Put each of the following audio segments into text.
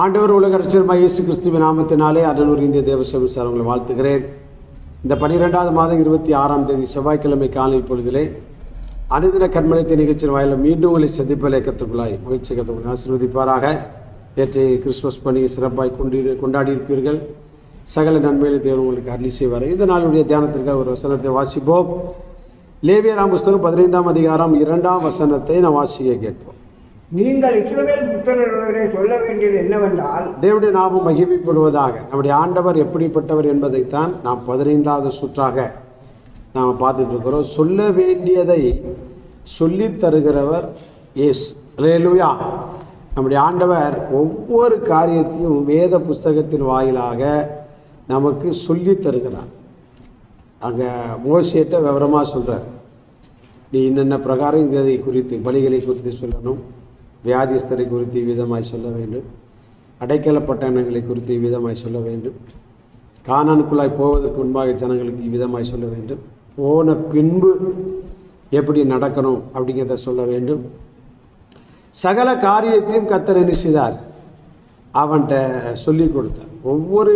ஆண்டவர் உலக உலகரட்சர் இயேசு கிறிஸ்துவின் நாமத்தினாலே அருளூர் இந்திய தேவசபை சார் உங்களை வாழ்த்துகிறேன். இந்த பன்னிரெண்டாவது மாதம் இருபத்தி ஆறாம் தேதி செவ்வாய்க்கிழமை காலை பொழுதிலே அனுதின கண்மணித்த நிகழ்ச்சியின் வாயில மீண்டும் உங்களை சந்திப்பலை கற்றுக்குள்ளாய் மகிழ்ச்சி கற்றுக்குள்ள ஆசீர்வதிப்பாராக. நேற்றைய கிறிஸ்துமஸ் பண்டிகை சிறப்பாய் கொண்டு கொண்டாடி இருப்பீர்கள் சகல நன்மைகளை தேவன் உங்களுக்கு அருளி செய்வார். இந்த நாளுடைய தியானத்திற்காக ஒரு வசனத்தை வாசிப்போம். லேவியராம் புஸ்தகம் பதினைந்தாம் அதிகாரம் இரண்டாம் வசனத்தை நான் வாசிக்க கேட்போம். நீங்கள் இஸ்ரவேல் புத்திரர்களே சொல்ல வேண்டியது என்னவென்றால் தேவடைய நாமம் மகிமைப்படுவதாக. நம்முடைய ஆண்டவர் எப்படிப்பட்டவர் என்பதைத்தான் நாம் பதினைந்தாவது சுற்றாக நாம் பார்த்துட்டு இருக்கிறோம். சொல்ல வேண்டியதை சொல்லித் தருகிறவர் எஸ் ரேலுயா நம்முடைய ஆண்டவர் ஒவ்வொரு காரியத்தையும் வேத புஸ்தகத்தின் வாயிலாக நமக்கு சொல்லி தருகிறார். அங்கே மோசியிட்ட விவரமாக சொல்கிறார் நீ என்னென்ன பிரகாரம் இந்த இதை குறித்து பலிகளை குறித்து சொல்லணும்? வியாதிஸ்தரை குறித்து விதமாய் சொல்ல வேண்டும். அடைக்கல பட்டணங்களை குறித்து விதமாய் சொல்ல வேண்டும். கானானுக்குள்ளாய் போவதற்கு முன்பாக ஜனங்களுக்கு விதமாய் சொல்ல வேண்டும். போன பின்பு எப்படி நடக்கணும் அப்படிங்கிறத சொல்ல வேண்டும். சகல காரியத்தையும் கத்தர் என்ன அவன்கிட்ட சொல்லி கொடுத்தார். ஒவ்வொரு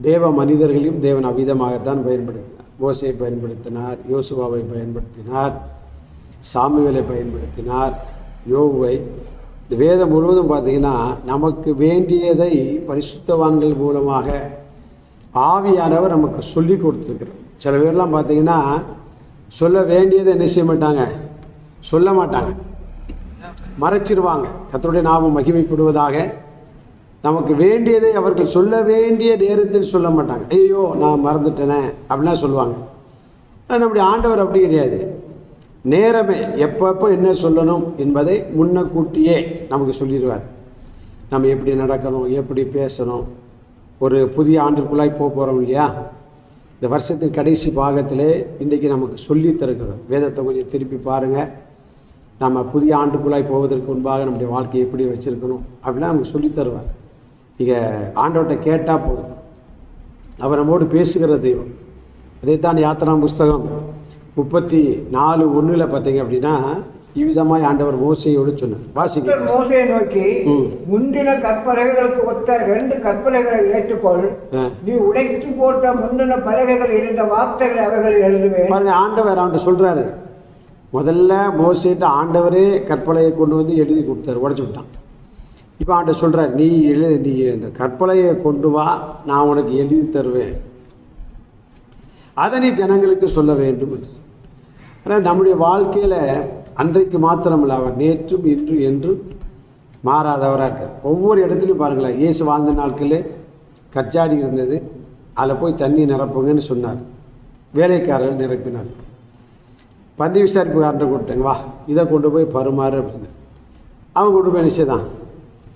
தேவ மனிதர்களையும் தேவன் அவ்விதமாகத்தான் பயன்படுத்தினார். ஓசையை பயன்படுத்தினார் யோசுவாவை பயன்படுத்தினார் சாமுவேலை பயன்படுத்தினார். யோகுவை இந்த வேதம் முழுவதும் பார்த்தீங்கன்னா நமக்கு வேண்டியதை பரிசுத்தவான்கள் மூலமாக ஆவியானவர் நமக்கு சொல்லி கொடுத்துருக்குறோம் சில பேர்லாம் பார்த்திங்கன்னா சொல்ல வேண்டியதை என்ன செய்ய மாட்டாங்க? சொல்ல மாட்டாங்க. மறைச்சிருவாங்க. கத்தருடைய நாமம் மகிமைப்படுவதாக நமக்கு வேண்டியதை அவர்கள் சொல்ல வேண்டிய நேரத்தில் சொல்ல மாட்டாங்க. ஐயோ நான் மறந்துட்டேனே அப்படிலாம் சொல்லுவாங்க. ஆனால் நம்முடைய ஆண்டவர் அப்படி கிடையாது. நேரமே எப்பப்போ என்ன சொல்லணும் என்பதை முன்னக்கூட்டியே நமக்கு சொல்லிடுவார். நம்ம எப்படி நடக்கணும் எப்படி பேசணும் ஒரு புதிய ஆண்டுக்குள்ளாய் போக போகிறோம் இல்லையா? இந்த வருஷத்தின் கடைசி பாகத்திலே இன்றைக்கி நமக்கு சொல்லி தருகிறோம் வேதத்தை கொஞ்சம் திருப்பி பாருங்கள் நம்ம புதிய ஆண்டுக்குள்ளாய் போவதற்கு முன்பாக நம்முடைய வாழ்க்கையை எப்படி வச்சுருக்கணும் அப்படிலாம் நமக்கு சொல்லித் தருவார். நீங்கள் ஆண்டவர்கிட்ட கேட்டால் போதும். அவர் நம்மோடு பேசுகிற தெய்வம். அதைத்தான் யாத்திரா புஸ்தகம் முப்பத்தி நாலு ஒன்றில் பார்த்தீங்க அப்படின்னா இவ்விதமாய் ஆண்டவர் மோசையோடு சொன்னார். வாசிக்க மோசையை நோக்கி. முந்தின கற்பலகைகளுக்கு ஒத்த ரெண்டு கற்பலைகளை இழைத்துக்கொள் ஆ. நீ உடைத்து போட்ட முந்தின பலகைகள் இருந்த வார்த்தைகளை அவைகளில் எழுதுவேன். பாருங்க ஆண்டவர் அவன்கிட்ட சொல்கிறாரு முதல்ல மோசிட்டு ஆண்டவரே கற்பலையை கொண்டு வந்து எழுதி கொடுத்தாரு உடச்சி விட்டான். இப்போ அவன்கிட்ட சொல்கிறார் நீ எழு நீ இந்த கற்பலையை கொண்டு வா நான் உனக்கு எழுதி தருவேன். அதை நீ ஜனங்களுக்கு சொல்ல வேண்டும். என்று ஆனால் நம்முடைய வாழ்க்கையில் அன்றைக்கு மாத்திரமல்ல அவர் நேற்றும் இன்று என்றும் மாறாதவராக இருக்கார். ஒவ்வொரு இடத்துலையும் பாருங்களேன் இயேசு வாழ்ந்த நாட்களே கச்சாடி இருந்தது. அதில் போய் தண்ணி நிரப்புங்கன்னு சொன்னார். வேலைக்காரர்கள் நிரப்பினார். பந்தி விசாரிப்புக்காரன்ட்ட கூப்பிட்டேங்க வா இதை கொண்டு போய் பருமாறு அப்படின்னு. அவன் கொண்டு போய் நிச்சயதான்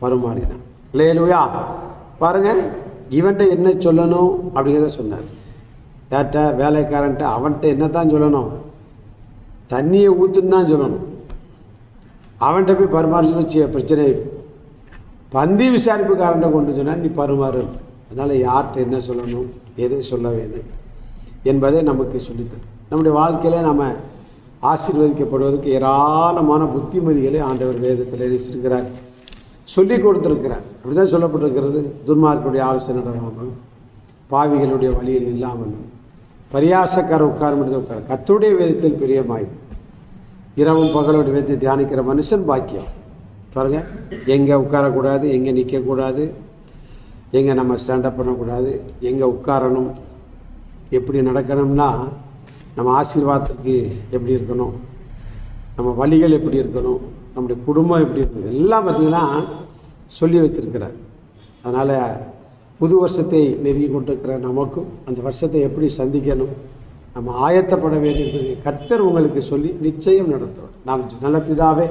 பருமாறினான் லேலுயா பாருங்கள் இவன்கிட்ட என்ன சொல்லணும்? அப்படிங்கிறத சொன்னார். யார்கிட்ட? வேலைக்காரன்ட்ட அவன்கிட்ட என்ன தான் சொல்லணும்? தண்ணியை ஊற்றுன்னு தான் சொல்லணும். அவன்கிட்ட போய் பருமாறி வச்சு பிரச்சனை பந்தி விசாரிப்புக்காரன்ட்ட கொண்டு சொன்னால் நீ பருமாறு. அதனால் யார்கிட்ட என்ன சொல்லணும் எதை சொல்ல வேண்டும் என்பதை நமக்கு சொல்லித்தரும். நம்முடைய வாழ்க்கையில் நம்ம ஆசீர்வதிக்கப்படுவதற்கு ஏராளமான புத்திமதிகளை ஆண்டவர் வேதத்தில் இருக்கிறார் சொல்லி கொடுத்துருக்கிறார். அப்படி தான் சொல்லப்பட்டிருக்கிறது. துன்மார்க்குடைய ஆலோசனை நடவாமல் பாவிகளுடைய வழியில் இல்லாமல் பரியாசக்கார உட்கார எடுத்து உட்கார. கத்துடைய வேதத்தில் பிரியமாய். இரவும் பகலோட வேதத்தை தியானிக்கிற மனுஷன் பாக்கியம். பாருங்கள் எங்கே உட்காரக்கூடாது எங்கே நிற்கக்கூடாது எங்கே நம்ம ஸ்டாண்டப் பண்ணக்கூடாது எங்கே உட்காரணும் எப்படி நடக்கணும்னா நம்ம ஆசீர்வாதத்துக்கு எப்படி இருக்கணும் நம்ம வழிகள் எப்படி இருக்கணும் நம்முடைய குடும்பம் எப்படி இருக்கணும் எல்லாம் பார்த்திங்கன்னா சொல்லி வைத்திருக்கிறார். அதனால் புது வருஷத்தை நெருங்கி கொண்டிருக்கிற நமக்கும் அந்த வருஷத்தை எப்படி சந்திக்கணும் நம்ம ஆயத்தப்பட வேண்டியது கர்த்தர் உங்களுக்கு சொல்லி நிச்சயம் நடத்துவார். நாம் நல்ல பிதாவே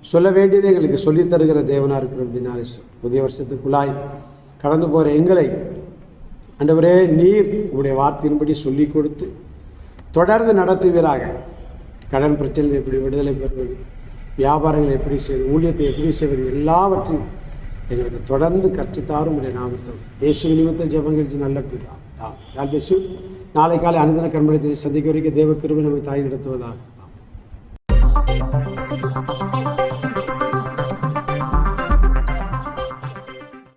சொல்ல வேண்டியதை எங்களுக்கு சொல்லித் தருகிற தேவனாக இருக்கிற அப்படின்னாலே புதிய வருஷத்துக்குள்ளாய் கடந்து போகிற எங்களை அண்டவரே நீர் உங்களுடைய வார்த்தையின்படி சொல்லி கொடுத்து தொடர்ந்து நடத்துவீராக. கடன் பிரச்சனை எப்படி விடுதலை பெறுவது வியாபாரங்கள் எப்படி செய்வது ஊழியத்தை எப்படி செய்வது எல்லாவற்றையும் எங்களுக்கு தொடர்ந்து கற்றுத்தாரும் உடைய நாமத்தம் இயேசு நிமித்த ஜபங்கள் நல்ல பிதா. யார் பேசு நாளை காலை அனுதின கண்மணத்தை சந்திக்க வரைக்கும் தேவ கிருபை நம்மை தாய் நடத்துவதாக.